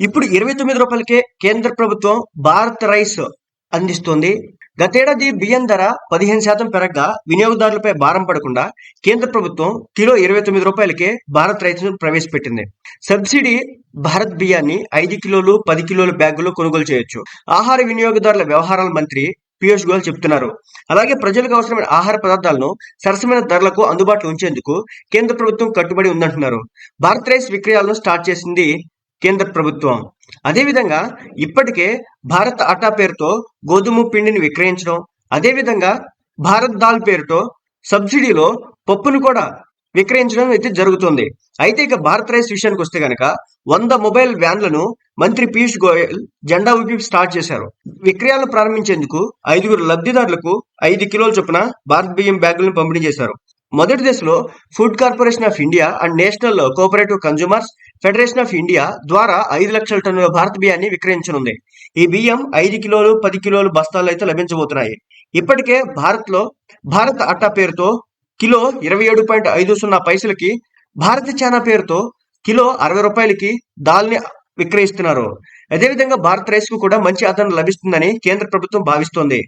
ఇప్పుడు ఇరవై తొమ్మిది రూపాయలకే కేంద్ర ప్రభుత్వం భారత్ రైస్ అందిస్తోంది. గతేడాది బియ్యం ధర పదిహేను శాతం పెరగగా వినియోగదారులపై భారం పడకుండా కేంద్ర ప్రభుత్వం కిలో ఇరవై తొమ్మిది రూపాయలకే భారత్ రైతును ప్రవేశపెట్టింది. సబ్సిడీ భారత్ బియ్యాన్ని ఐదు కిలోలు పది కిలోల బ్యాగులు కొనుగోలు చేయొచ్చు. ఆహార వినియోగదారుల వ్యవహారాల మంత్రి పీయూష్ గోయల్ చెప్తున్నారు. అలాగే ప్రజలకు అవసరమైన ఆహార పదార్థాలను సరసమైన ధరలకు అందుబాటులో ఉంచేందుకు కేంద్ర ప్రభుత్వం కట్టుబడి ఉందంటున్నారు. భారత్ రైస్ విక్రయాలను స్టార్ట్ చేసింది కేంద్ర ప్రభుత్వం. అదేవిధంగా ఇప్పటికే భారత్ ఆటా పేరుతో గోధుమ పిండిని విక్రయించడం అదేవిధంగా భారత్ దాల్ పేరుతో సబ్సిడీలో పప్పును కూడా విక్రయించడం అయితే జరుగుతుంది. అయితే ఇక భారత్ రైస్ విషయానికి వస్తే గనక వంద మొబైల్ వ్యాన్లను మంత్రి పీయూష్ గోయల్ జెండా ఊపి స్టార్ట్ చేశారు. విక్రయాలను ప్రారంభించేందుకు ఐదుగురు లబ్ధిదారులకు ఐదు కిలోల చొప్పున భారత్ బియ్యం బ్యాగులను పంపిణీ చేశారు. మొదటి దశలో food corporation of India and national cooperative consumers federation of India ద్వారా ఐదు లక్షల టన్నుల భారత బియ్యాన్ని విక్రయించనుంది. ఈ బియ్యం ఐదు కిలోలు పది కిలోలు బస్తాలు అయితే లభించబోతున్నాయి. ఇప్పటికే భారత్లో భారత్ అట్టా పేరుతో కిలో ఇరవై ఏడు పాయింట్ ఐదు సున్నా పైసలకి భారత చానా పేరుతో కిలో అరవై రూపాయలకి దాల్ని విక్రయిస్తున్నారు. అదేవిధంగా భారత్ రైస్కు కూడా మంచి ఆదరణ లభిస్తుందని కేంద్ర ప్రభుత్వం భావిస్తోంది.